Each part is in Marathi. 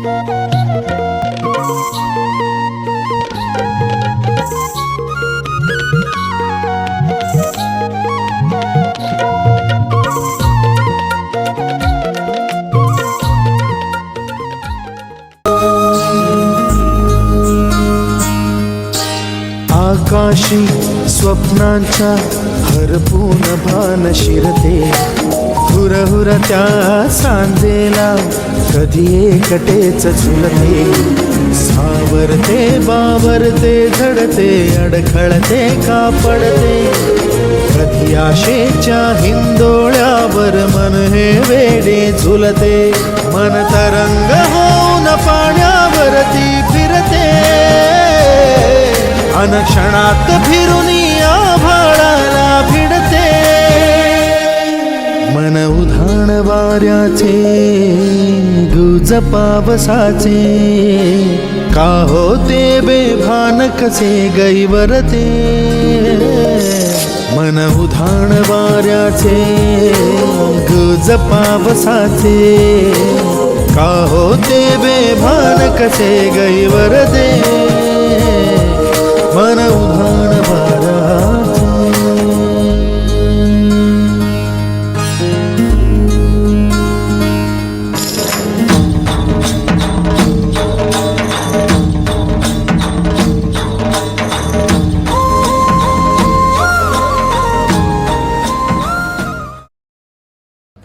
आकाशी स्वप्नांच्या हरपून भान शिरते. हुर त्या सांजेला कधी एकटेच झुलते सावरते बावरते झडते अडखळते कापडते. कधी आशेच्या हिंदोळ्यावर मन हे वेडे झुलते. मन तरंग होऊन पाण्यावरती फिरते. अनक्षणात फिरून आभाळाला भिडते. मन उधाण वाऱ्याचे गुज पावसाचे. का होते बेभान कसे गैवरते? मन उधाण वाऱ्याचे गुज पावसाचे. का होते बेभान कसे गैवरते? मन उधाण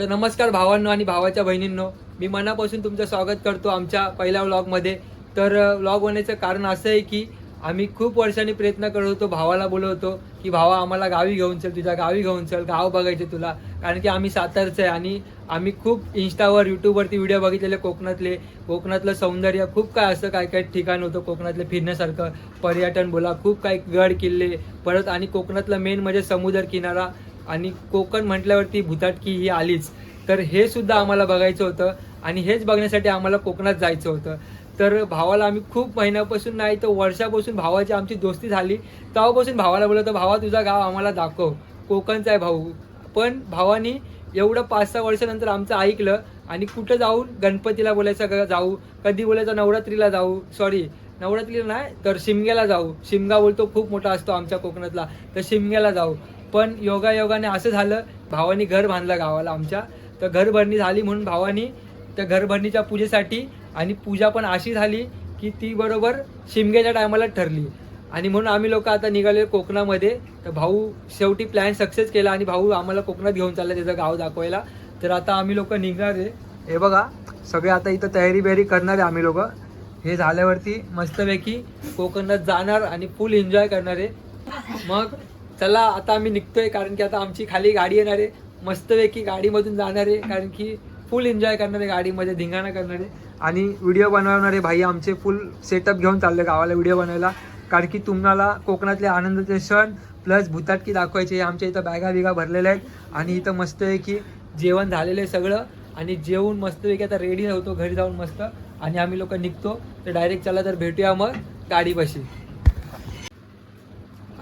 तर नमस्कार भावांनो आणि भावाच्या बहिणींनो. मी मनापासून तुमचं स्वागत करतो आमच्या पहिल्या व्लॉगमध्ये तर व्लॉग होण्याचं कारण असं आहे की आम्ही खूप वर्षांनी प्रयत्न करत होतो भावाला बोलवतो की भावा आम्हाला गावी घेऊन चल तुझ्या गावी घेऊन चल गाव बघायचे तुला. कारण की आम्ही सातारचं आहे आणि आम्ही खूप इंस्टावर यूट्यूबवरती व्हिडिओ बघितलेले कोकणातले. कोकणातलं सौंदर्य खूप काय असं काय काय ठिकाण होतं कोकणातले फिरण्यासारखं. पर्यटन बोला खूप काही गड किल्ले परत आणि कोकणातलं मेन म्हणजे समुद्र किनारा. आणि कोकण म्हटल्यावरती भुताटकी ही आलीच. तर हे सुद्धा आम्हाला बघायचं होतं आणि हेच बघण्यासाठी आम्हाला कोकणात जायचं होतं. तर भावाला आम्ही खूप महिन्यापासून नाही तर वर्षापासून भावाची आमची दोस्ती झाली. तेव्हापासून भावाला बोलतो भावा तुझा गाव आम्हाला दाखव. कोकणचा आहे भाऊ. पण भावानी एवढं पाच सहा वर्षानंतर आमचं ऐकलं आणि कुठं जाऊन गणपतीला बोलायचं जाऊ. कधी बोलायचं? नवरात्रीला जाऊ. सॉरी नवरात्रीला नाही तर शिमग्याला जाऊ. शिमगा बोलतो खूप मोठा असतो आमच्या कोकणातला. तर शिमग्याला जाऊ. पण योगायोगाने असं झालं भावानी घर बांधलं गावाला आमच्या. तर घरभरणी झाली म्हणून भावानी त्या घरभरणीच्या पूजेसाठी आणि पूजा पण अशी झाली की ती बरोबर शिमग्याच्या टायमाला ठरली. आणि म्हणून आम्ही लोक आता निघाले कोकणामध्ये. तर भाऊ शेवटी प्लॅन सक्सेस केला आणि भाऊ आम्हाला कोकणात घेऊन चालला त्याचं गाव दाखवायला. तर आता आम्ही लोक निघणार आहे. हे बघा सगळे आता इथं तयारी बियारी करणार आहे आम्ही लोक. हे झाल्यावरती मस्तपैकी कोकणात जाणार आणि फुल एन्जॉय करणार आहे. मग चला आता आम्ही निघतोय कारण की आता आमची खाली गाडी येणार आहे. मस्तपैकी गाडीमधून जाणार आहे कारण की फुल एन्जॉय करणार आहे गाडीमध्ये धिंगाणा करणार आहे. आणि व्हिडिओ बनवणारे भाई आमचे फुल सेटअप घेऊन चालले गावाला व्हिडिओ बनवायला. कारण की तुम्हाला कोकणातले आनंदाचे सण प्लस भूताटकी दाखवायचे आमच्या इथं बॅगा बिगा भरलेल्या आहेत. आणि इथं मस्तपैकी जेवण झालेलं आहे सगळं. आणि जेवून मस्तपैकी आता रेडी होतो घरी जाऊन मस्त. आणि आम्ही लोक निघतो. तर डायरेक्ट चला तर भेटूया मग गाडीपाशी.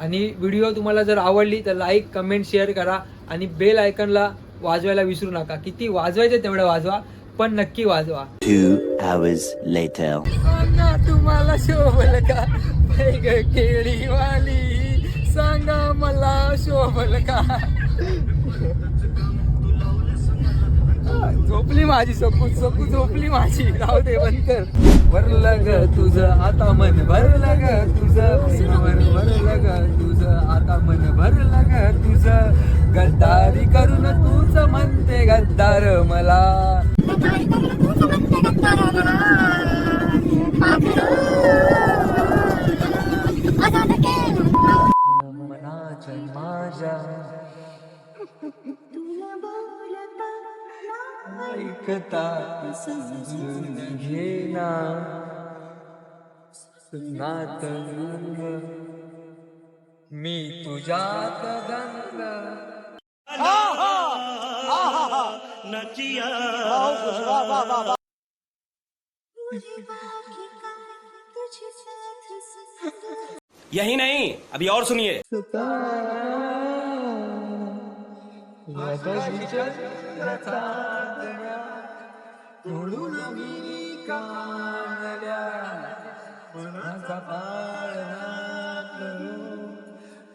आणि व्हिडिओ तुम्हाला जर आवडली तर लाईक कमेंट शेअर करा आणि बेल आयकनला वाजवायला विसरू नका. किती वाजवायचे तेवढं वाजवा पण नक्की वाजवा. तुम्हाला शोभल का? बैग केळीवाली सांगा मला शोभल का? झोपली माझी सकू सकू झोपली माझी. राहू दे बंद कर. भरलं ग तुझं आता मन भरलं ग तुझं. प्रेमावर भरलं ग तुझं आता मन भरलं ग तुझं. गद्दारी करून तूच म्हणते गद्दार मला. मनाच्या ऐकता समजून घेना नात मी तुझ्यात गंग. यही नहीं अभी और सुनिए। म्हणून मी कानल्या मनाचा पाळणा करू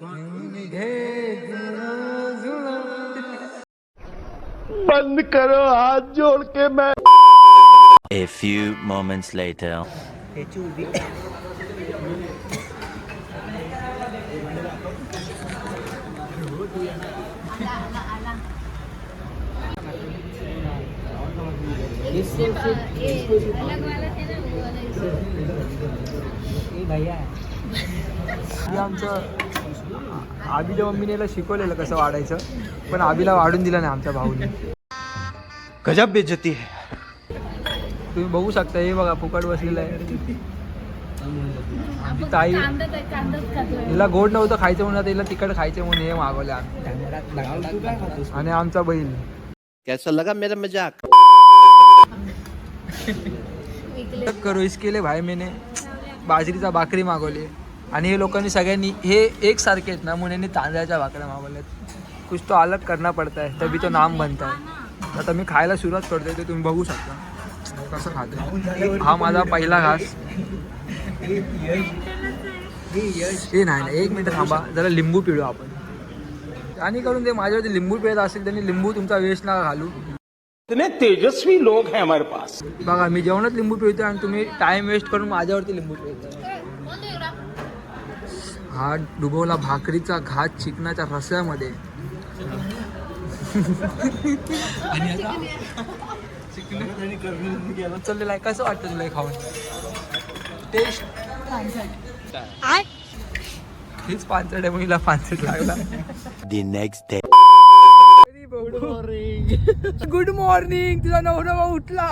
घेऊन घे जुळा बंद करो हाथ जोड़ के मैं A few moments later. हे आमचं आबीच्या मम्मीने याला शिकवलेलं कसं वाढायचं पण आबीला वाढून दिलं नाही आमच्या भाऊने. गजब बेइज्जती है। तुम्ही बघू शकता हे बघा फुकट बसलेलं आहे. आमची ताई हिला गोड नव्हतं खायचं म्हणून आता हिला तिखट खायचं म्हणून हे मागवले आम्ही. आणि आमचा बहीण. कैसा लगा मेरा मजाक? करू इसके लिए भाई मैंने बाजरीचा भाकरी मागवली. आणि हे लोकांनी सगळ्यांनी हे एक सारखे आहेत ना मुलांनी तांदळाच्या भाकऱ्या मागवल्यात. कुछ तो अलग करना पडता है तभी तो नाम बनता है. आता मी खायला सुरुवात करतोय ते तुम्ही बघू शकता. हो, कसं खाते हा माझा पहिला घास. हे नाही नाही एक मिनिट थांबा जरा लिंबू पिळू आपण. आणि करून ते माझ्यावरती लिंबू पिळत असेल त्यांनी लिंबू तुमचा वेस्ट ना घालू. इतने तेजस्वी लोग हैं हमारे पास। बघा मी जेवणात लिंबू पिळतोय आणि तुम्ही टाइम वेस्ट करून माझ्यावरती लिंबू पिळताय. हा डुबवला भाकरीचा घात चिकनाच्या रस्स्यामध्ये आणि आता उचललेला आहे कसं वाटतं तुला हे खाऊन? टेस्ट हीच पानसट आहे मुलीला पानसट लागला. The next day. Good morning तुझा नवरा उठला.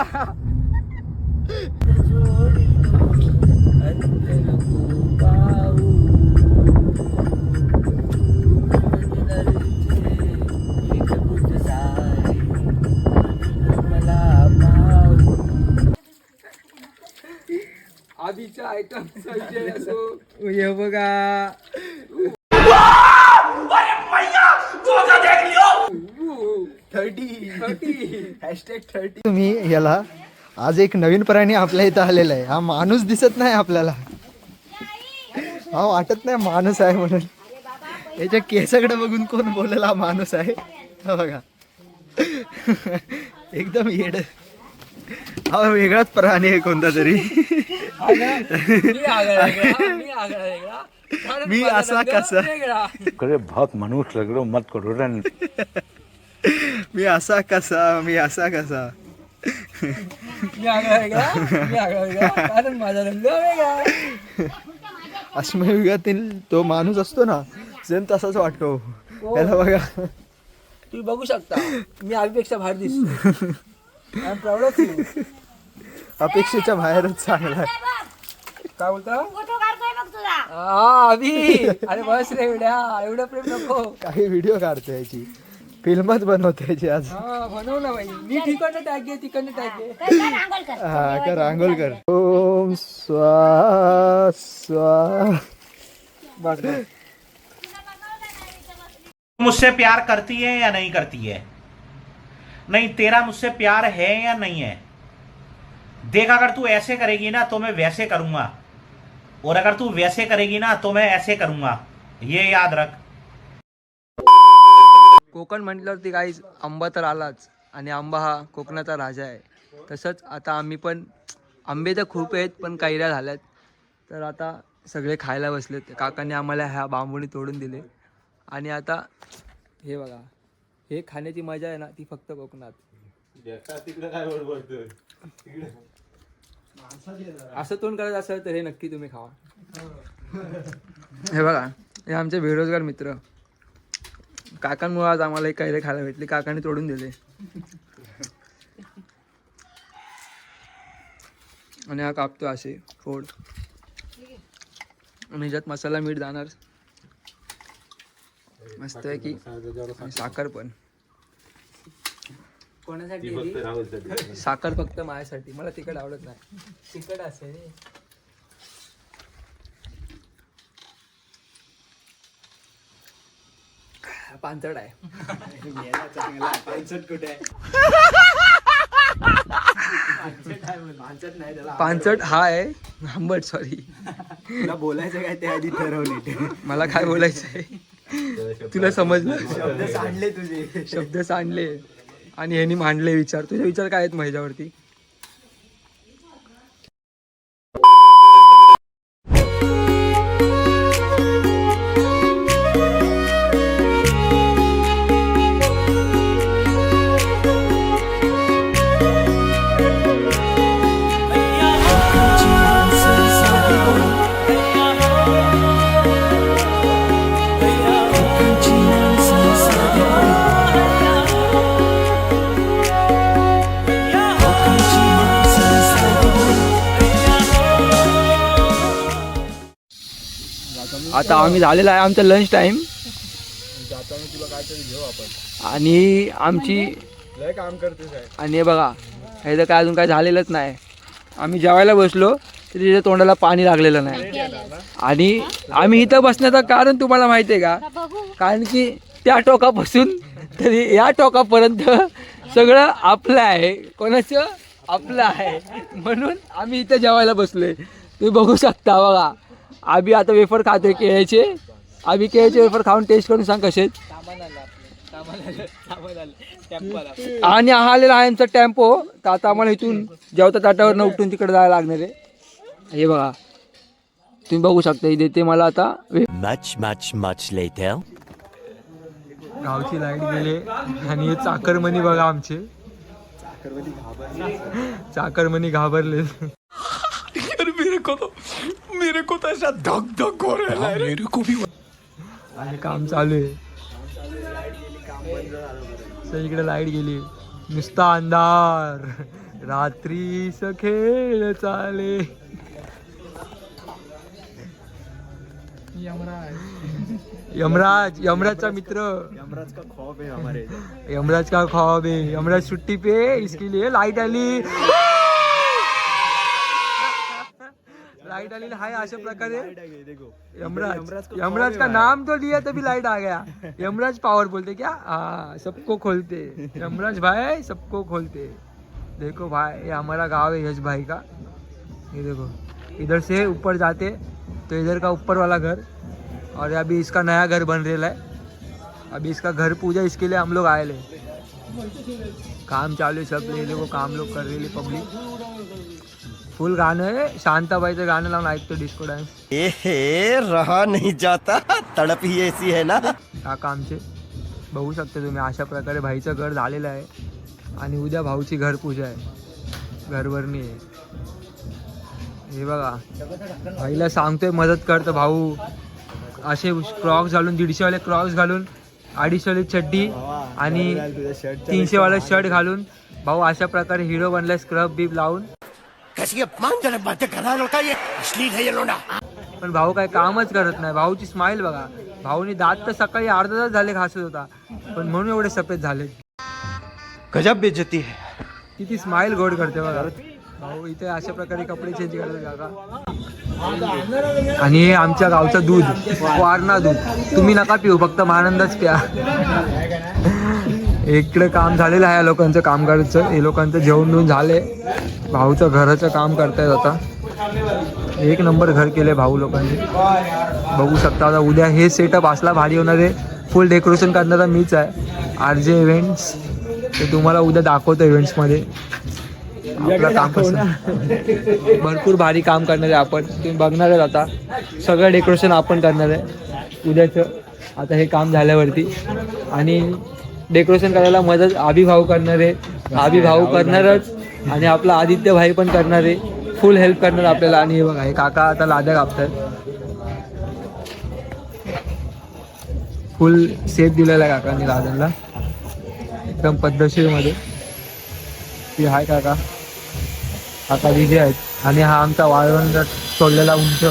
आधीच्या आयटम असो. हे बघा. तुम्ही याला आज एक नवीन प्राणी आपल्या इथं आलेला आहे. हा माणूस दिसत नाही आपल्याला. हा वाटत नाही माणूस आहे म्हणून. याच्या केसाकडे बघून कोण बोलेल हा माणूस आहे? हा बघा. एकदम येड. हा वेगळाच प्राणी आहे कोणता तरी. मी असा कसा? अरे बहुत मनुष्य लग रहे हो मत करो मी असा कसा मी असा कसा? मी आगळा वेगळा, मी आगळा वेगळा. कारण माझा रंग वेगळा. अश्मयुगातील तो माणूस असतो ना सेम तसाच वाटतो. त्याला बघा. तुम्ही बघू शकता. मी आगीपेक्षा बाहेर दिसतो I'm proud of you. अपेक्षेच्या बाहेरच चांगला आहे काय बोलता? फोटो काढतोय बघ तुझा हा अभि अरे बस रे एवढ्या एवढं प्रेम नको. काही व्हिडिओ काढतो याची. फिल्मच बनवतो आज हा घे तिकडनं कर कर, कर हा कर आंघोळ कर ओम स्वा स्वा बघ. मुझसे प्यार करती है या नहीं करती है नहीं तेरा मुझसे प्यार है या नहीं है देख अगर तू ऐसे करेगी ना तो मैं वैसे करूँगा और अगर तू वैसे करेगी ना तो मैं ऐसे करूँगा ये याद रख कोकण म्हटल्यावरती काहीच आंबा तर आलाच. आणि आंबा हा कोकणाचा राजा आहे. तसंच आता आम्ही पण आंबे तर खूप आहेत पण कैऱ्या झाल्यात. तर आता सगळे खायला बसलेत. काकांनी आम्हाला ह्या बांबुणी तोडून दिले. आणि आता हे बघा. हे खाण्याची मजा आहे ना ती फक्त कोकणात. असं तोंड करायचं असेल तर हे नक्की तुम्ही खावा. हे बघा हे आमचे बेरोजगार मित्र. काकांमुळे आज आम्हाला एक कैरे खायला भेटले. काकांनी तोडून दिले. आणि हा कापतो असे फोड. आणि ह्याच्यात मसाला मीठ जाणार मस्त आहे की. साखर पण. कोणासाठी साखर फक्त माझ्यासाठी. मला तिखट आवडत नाही. तिखट असेल. पांचट आहे. पानचट हा आहे. आंबट सॉरी तुला बोलायचं काय ते आधी ठरवले मला काय बोलायचं आहे? तुला समजलं? सांडले तुझे. शब्द सांडले. आणि ह्यांनी मांडले विचार. तुझे विचार काय आहेत माझ्यावरती? आता आम्ही झालेला आहे आमचा लंच टाइम आणि आमची आणि हे बघा हे तर काय अजून काय झालेलंच नाही. आम्ही जेवायला बसलो तरी तिच्या तोंडाला पाणी लागलेलं नाही. आणि आम्ही इथं बसण्याचं कारण तुम्हाला माहिती आहे का? कारण की त्या टोकापासून तरी या टोकापर्यंत सगळं आपलं आहे. कोणाचं? आपलं आहे. म्हणून आम्ही इथं जेवायला बसलोय. तुम्ही बघू शकता बघा. आम्ही आता वेफर खातोय केळ्याचे आम्ही केळ्याचे वेफर खाऊन टेस्ट करून सांग कसे आहेत. आणि हा आलेला आहे आमचा टेम्पो. तर आता आम्हाला इथून जेवता ताटावर उठून तिकडे जायला लागणार आहे. हे बघा. तुम्ही बघू शकता इथे ते मला आता वे- Much, much, much later. गावची लाइट गेले. आणि हे चाकरमनी बघा आमचे. चाकरमनी घाबरले. आणि काम चालू आहे इकडे लाइट गेली। नुसता अंधार। रात्रीच खेळ चाले। यमराज। यमराजचा मित्र। यमराज का खौफ है हमारे। यमराज का ख्वाब है। यमराज छुट्टी पे है, इसके लिए लाइट आली। लाइट आली हाय अशा प्रकारे यमराज यमराज का नाम तो लिया तभी लाइट आ गया। यमराज पावर बोलते क्या? हाँ सबको खोलते। यमराज भाई सबको खोलते। देखो भाई ये हमारा गाँव है यश भाई का। ये देखो इधर से ऊपर जाते तो इधर का ऊपर वाला घर। और अभी इसका नया घर बन रहा है। अभी इसका घर पूजा इसके लिए हम लोग आए ले काम चालू सब ये लोग काम लोग कर रहे पब्लिक फुल गाणं आहे. शांताबाईचं गाणं लावून ऐकतो डिस्को डान्स ए रहा नहीं जाता. तड़प ही ऐसी है ना. काका आमचे. बघू शकता तुम्ही अशा प्रकारे भाईचं घर झालेलं आहे. आणि उद्या भाऊची घर पूजा आहे. घरभरणी आहे. हे बघा. भाईला सांगतोय मदत करतो भाऊ. असे क्रॉक्स घालून दीडशेवाले क्रॉक्स घालून अडीचशेवाली चड्डी आणि तीनशेवाला शर्ट घालून. भाऊ अशा प्रकारे हिरो बनलाय स्क्रब बीब लावून. कैसी अपमानजनक बातें कर रहा है लड़का ये अश्लील है ये लोना पण भाऊ काय कामच करत नाही. भाऊची स्माईल बघा. भाऊनी दात तर सकाळी अर्धा तास झाले घासत होता. पण म्हणून एवढे सफेद झाले. गजब बेइज्जती है. किती स्माईल गोड करते बघा. भाऊ इथे अशा प्रकारे कपडे चेंज करतात काका आणि हे आमच्या गावचं दूध. वारणा दूध. तुम्ही नका पिऊ. फक्त मानंदच प्या. इकडे काम झालेलं आहे या लोकांचं कामगारचं. हे लोकांचं जेवण देऊन झाले. भाऊचं घराचं काम करतायत आता. एक नंबर घर केले भाऊ लोकांनी. बघू शकता आता उद्या हे सेटअप असला भारी होणार आहे. फुल डेकोरेशन करणारा मीच आहे. आर जे इव्हेंट्स ते तुम्हाला उद्या दाखवतो इव्हेंट्समध्ये आपलं काम कसं? भरपूर भारी काम करणार आहे आपण. तुम्ही बघणार आहे आता. सगळं डेकोरेशन आपण करणार आहे. उद्याचं. आता हे काम झाल्यावरती. आणि डेकोरेशन करायला मदत आभी भाऊ करणार आहे. आभी भाऊ करणारच आणि आपला आदित्य भाई पण करणार आहे. फुल हेल्प करणार आपल्याला. आणि हे बघा हे काका आता लाद्या कापतात. फुल सेफ दिलेला आहे काकांनी लादनला एकदम पद्धतशीरमध्ये ती हाय काका. काका विजय आहेत. आणि हा आमचा वाळवंट सोडलेला उंच.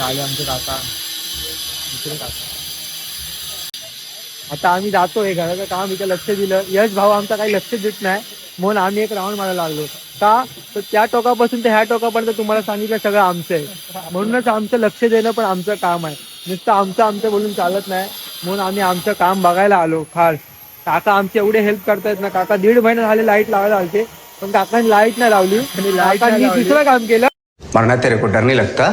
आले आमचे काका. दुसरे काका. आता आम्ही जातोय घराचं काम इथे लक्ष दिलं. यश भाऊ आमचा काही लक्ष देत नाही. म्हणून आम्ही एक राऊंड मारायला लागलो. का? तर त्या टोकापासून ते ह्या टोकापर्यंत तुम्हाला सांगितलं सगळं आमचं आहे. म्हणूनच आमचं लक्ष देणं पण आमचं काम आहे. नुसतं आमचं आमचं बोलून चालत नाही. म्हणून आम्ही आमचं काम बघायला आलो खास काका आमचे एवढे हेल्प करतायत ना. काका दीड महिना झाले लाइट लावायला आलते. पण काकांनी लाइट नाही लावली. आणि काकांनी दुसरं काम केलं. मरना तेरे को डर नहीं लगता?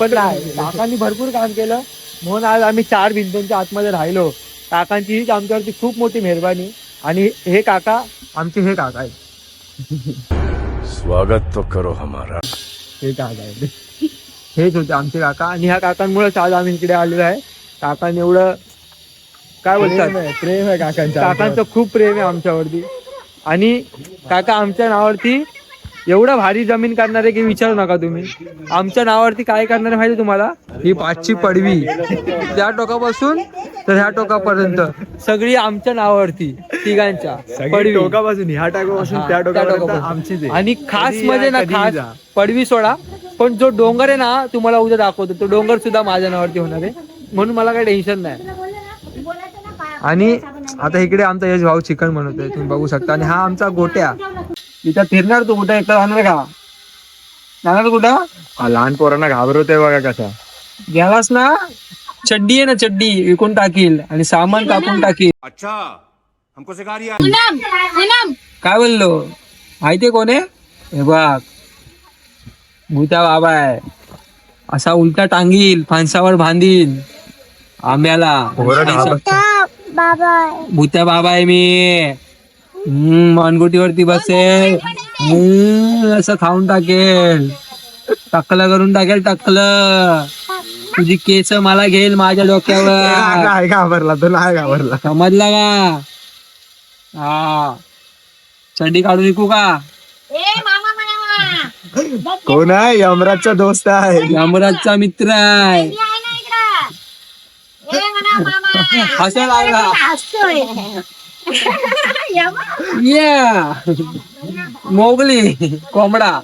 पण काकांनी भरपूर काम केलं. म्हणून आज आम्ही चार भिंतींच्या आतमध्ये राहिलो. काकांची हीच आमच्यावरती खूप मोठी मेहरबानी. आणि हे काका आमचे हे काका आहेत. स्वागत तो करो हमारा. हे काका आहेत. हेच होते आमचे काका. आणि ह्या काकांमुळेच आज आम्ही इकडे आलेलो आहे. काकांनी एवढं काय बोलतात? प्रेम आहे काकांचं काकांचं खूप प्रेम आहे आमच्यावरती. आणि काका आमच्या नावावरती एवढं भारी जमीन करणार आहे की विचारू नका तुम्ही. आमच्या नावावरती काय करणार माहिती तुम्हाला? ही पाचची पडवी. त्या टोकापासून तर ह्या टोकापर्यंत. सगळी आमच्या नावावरती तिघांच्या. पडवी. टोकापासून ह्या टाकापासून त्या. आमचीच आहे. आणि खास म्हणजे या, ना खास जा. पडवी सोडा पण जो डोंगर आहे ना तुम्हाला उद्या दाखवतो. तो डोंगर सुद्धा माझ्या नावावरती होणार आहे. म्हणून मला काही टेन्शन नाही. आणि आता इकडे आमचा यश भाऊ चिकन बनवतोय तुम्ही बघू शकता. आणि हा आमचा गोट्या. इथं फिरणार तू कुठे? एकटा जाणार का? जाणार कुठं? लहान पोरांना घाबरवतोय बघा कसा. गेलास ना? चड्डी आहे ना चड्डी. विकून टाकील. आणि सामान कापून टाकील. अच्छा हमको सिखा रिया पूनम पूनम. काय बोललो? माहितीये कोण आहे? हे बघ. भूता बाबा आहे. असा उलटा टांगील फांसावर बांधील. आंब्याला. बाबा भूत्या बाबा आहे मी. हम्म मानगुटीवरती बसेल. हम्म, असं खाऊन टाकेल. टकलं करून टाकेल टकलं. तुझी केस मला घेईल माझ्या डोक्यावर. नाही घाबरला तो नाही घाबरला. समजला का? हा. चड्डी काढून विकू का? ए मामा म्हणा कोण आहे? यमराजचा दोस्त आहे. यमराजचा मित्र आहे. मी आहे ना इकडं. ए म्हणा मामा. हसा लागला યા મોગલી કોમડા